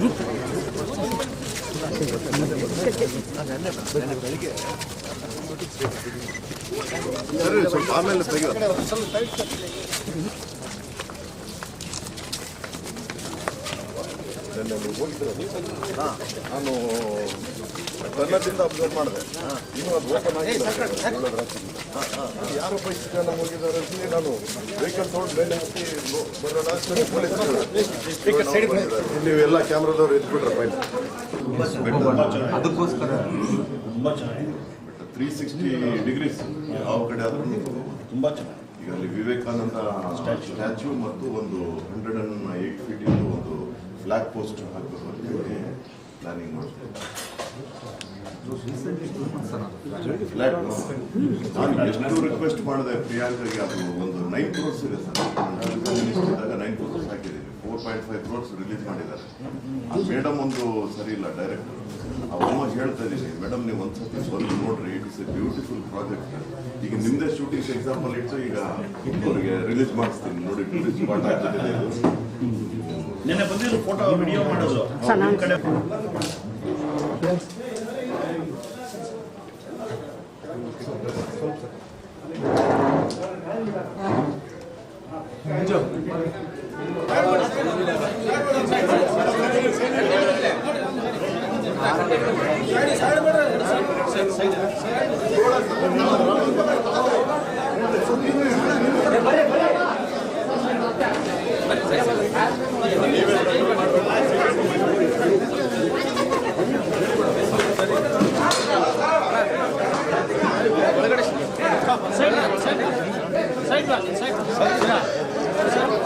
Group ಸರಿ ಆಮೇಲೆ ತೆಗೆದ ನೀವು ನಾನು ಕನ್ನಡದಿಂದ ಅಬ್ಸರ್ವ್ ಮಾಡಿದೆ ಇನ್ನೂ ಅದು ಓಪನ್ ಆಗಿಲ್ಲ. ಯಾರೊಬ್ಬ ಇಷ್ಟು ಜನ ಹೋಗಿದ್ದಾರೆ ನಾನು ವೆಹಿಕಲ್ ತೊಗೊಂಡು ಮೇಲೆ ಹತ್ತಿ ಬರೋಣ ಅಷ್ಟರಲ್ಲಿ ಪೊಲೀಸ್ ನೀವೆಲ್ಲ ಕ್ಯಾಮ್ರಾದವ್ರು ಇದ್ಬಿಟ್ರೆ ಫೈನ್ ಅದಕ್ಕೋಸ್ಕರ. ತುಂಬ ಚೆನ್ನಾಗಿದೆ ತ್ರೀ ಸಿಕ್ಸ್ಟಿ ಡಿಗ್ರೀಸ್ ಯಾವ ಕಡೆ ಆದರೂ? ತುಂಬ ಚೆನ್ನಾಗಿದೆ. ಈಗ ಅಲ್ಲಿ ವಿವೇಕಾನಂದ ಸ್ಟ್ಯಾಚ್ಯೂ ಮತ್ತು ಒಂದು ಹಂಡ್ರೆಡ್ ಅಂಡ್ ಏಟ್ ಫೀಟ್ ಇಂದು ಒಂದು ಫ್ಲಾಗ್ ಪೋಸ್ಟ್ ಹಾಕಬೇಕು ಅಂತ ಹೇಳಿ ಪ್ಲಾನಿಂಗ್ ನಾನು ಎಷ್ಟು ರಿಕ್ವೆಸ್ಟ್ ಮಾಡಿದೆ ಪ್ರಿಯಾಂಕಾಗೆ ಅದು ಒಂದು ನೈನ್ ಕ್ರೋರ್ಸ್ ಇದೆ ಸರ್. ಇದ್ದಾಗ nine crores four point five crores release ಮಾಡಿದ್ದಾರೆ. ಅದು ಮೇಡಮ್ ಒಂದು ಸರಿ ಇಲ್ಲ ಡೈರೆಕ್ಟ್ ಅವಮ್ಮ ಹೇಳ್ತಾ ಇದ್ದೀನಿ ಮೇಡಮ್ ನೀವು ಒಂದ್ಸತಿ ಸ್ವಲ್ಪ ನೋಡ್ರಿ it is a beautiful project ಈಗ ನಿಮ್ದೆ ಶೂಟಿಂಗ್ ಎಕ್ಸಾಂಪಲ್ ಇಟ್ಟು ಈಗ ಅವ್ರಿಗೆ ರಿಲೀಸ್ ಮಾಡಿಸ್ತೀನಿ. ನೋಡಿ ರಿಲೀಸ್ ನಿನ್ನೆ ಫೋಟೋ ಮಾಡೋದು. ಸ್ವಲ್ಪ ಒಳಗಡೆ Side one, side one.